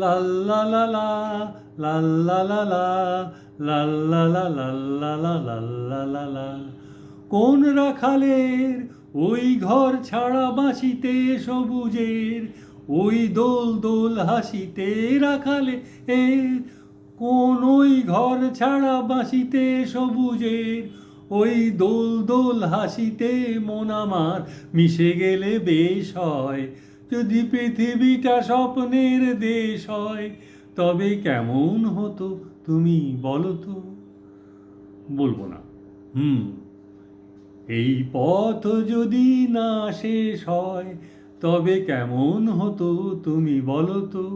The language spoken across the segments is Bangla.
লাল্লা লা লা লাল্লা লা লা লাল্লা লা লাল্লা লা লাল্লা লা লা কোন রাখালের ওই ঘর ছাড়া বাঁচিতে সবুজের, ওই দোল দোল হাসিতে রাখালে এর কোন ওই ঘর ছাড়া বাঁচিতে সবুজের, ওই দোল দোল হাসিতে মন আমার মিশে গেলে বেশ হয়। যদি পৃথিবীটা স্বপ্নের দেশ হয় তবে কেমন হতো তুমি বলো তো বলব না হুম এই পথ যদি না শেষ হয় তবে কেমন হতো তুমি বলো তো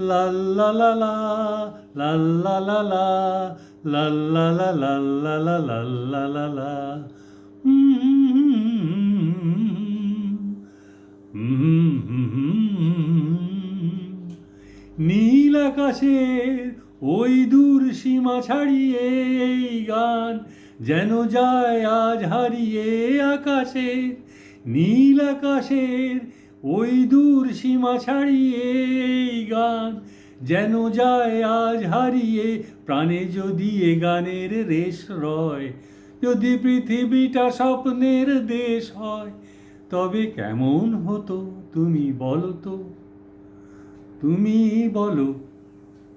লাল্লা লা লা লাল্লা লা লা লাল্লা লা লাল্লা লা আকাশের ওই দূর সীমা ছাড়িয়ে এই গান যেন যায় আজ হারিয়ে আকাশে নীল আকাশের ওই দূর সীমা ছাড়িয়ে এই গান যেন যায় আজ হারিয়ে। প্রাণে যদি এ গানের রেশ রয়, যদি পৃথিবীটা স্বপ্নের দেশ হয়, তবে কেমন হতো তুমি বলো তো? তুমি বলো